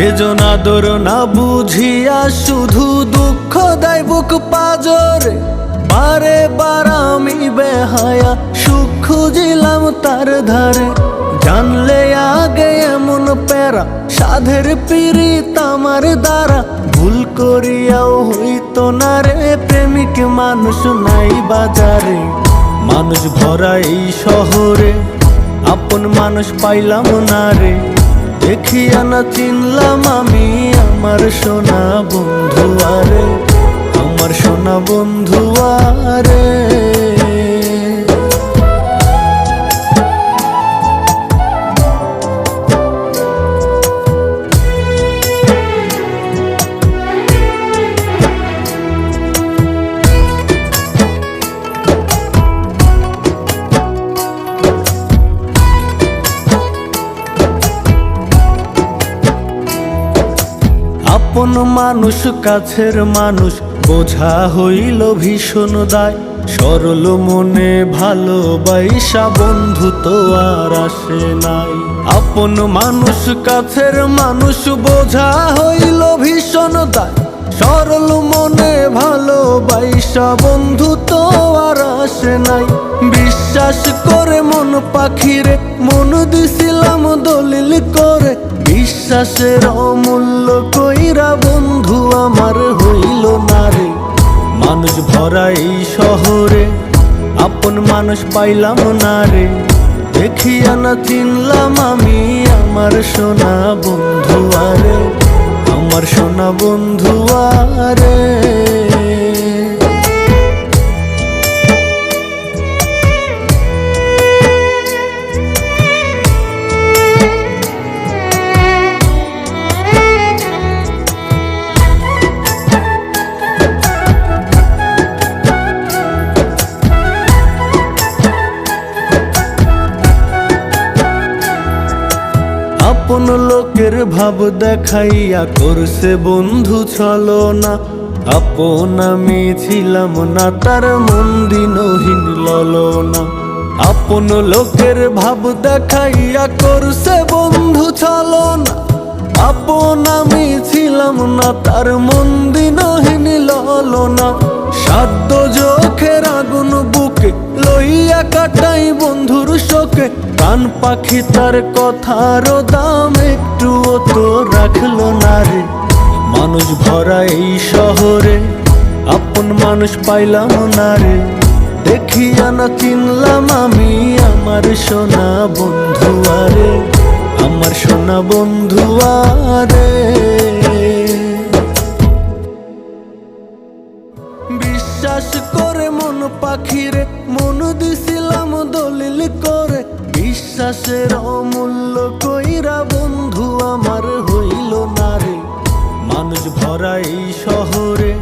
তেজনা দর না, বুঝিয়া শুধু দুঃখ দেয় বুক পাজরে। বারে বার আমি বেহায়া সুখ খুঁজিলাম তার ধারে। জানলে আগে এমন প্যারা, সাধের পিরিত আমার দ্বারা। ভুল করিয়াও হইতো না রে, প্রেমিক মানুষ নাই বাজারে। মানুষ ভরা এই শহরে, আপন মানুষ পাইলাম না রে। দেখিয়া না চিনলাম আমি আমার সোনা বন্ধু আরে আমার সোনা বন্ধু আরে। আপন মানুষ, কাছের মানুষ, বোঝা হইল ভীষণ দায়। সরল মনে ভালোবাসা বন্ধু তো আর আসে নাই। আপন মানুষ, কাছের মানুষ, বোঝা হইল ভীষণ দায়। সরল মনে ভালোবাসা বন্ধু তো আর আসে নাই। বিশ্বাস করে মন পাখিরে, মন দিছিলাম দলিল করে। বিশ্বাসের অমূল্য কইরা বন্ধু আমার হইল না রে মানুষ ভরা এই শহরে, আপন মানুষ পাইলাম না রে দেখিয়া না চিনলাম আমি আমার সোনা বন্ধু আরে, আমার সোনা বন্ধু আরে। আপন লোকের ভাব দেখাইয়া করছে বন্ধু চলো না আপন আমি ছিলাম না, তার মন দিন ললো না আপন লোকের ভাব দেখাইয়া করছে বন্ধু চলো না আপন আমি ছিলাম না, তার মন দিনহীন ললো না। সাধ্য চোখের আগুন বুকে লইয়া কাটাই বন্ধুর শোকে। কান পাখি তার কথার দাম একটু তো রাখল না রে। মানুষ ভরা এই শহরে, আপন মানুষ পাইলাম না রে। দেখিয়া না চিনলাম আমি আমার সোনা বন্ধু আরে। আমার সোনা বন্ধু আরে। বিশ্বাস করে মন পাখিরে, মন দিছিলাম দলিল করে। বিশ্বাসের অমূল্য কইরা বন্ধু আমার হইল না রে মানুষ ভরা এই শহরে,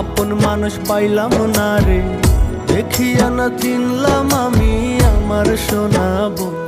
আপন মানুষ পাইলাম না রে দেখিয়া না চিনলাম আমি আমার সোনা বন্ধু।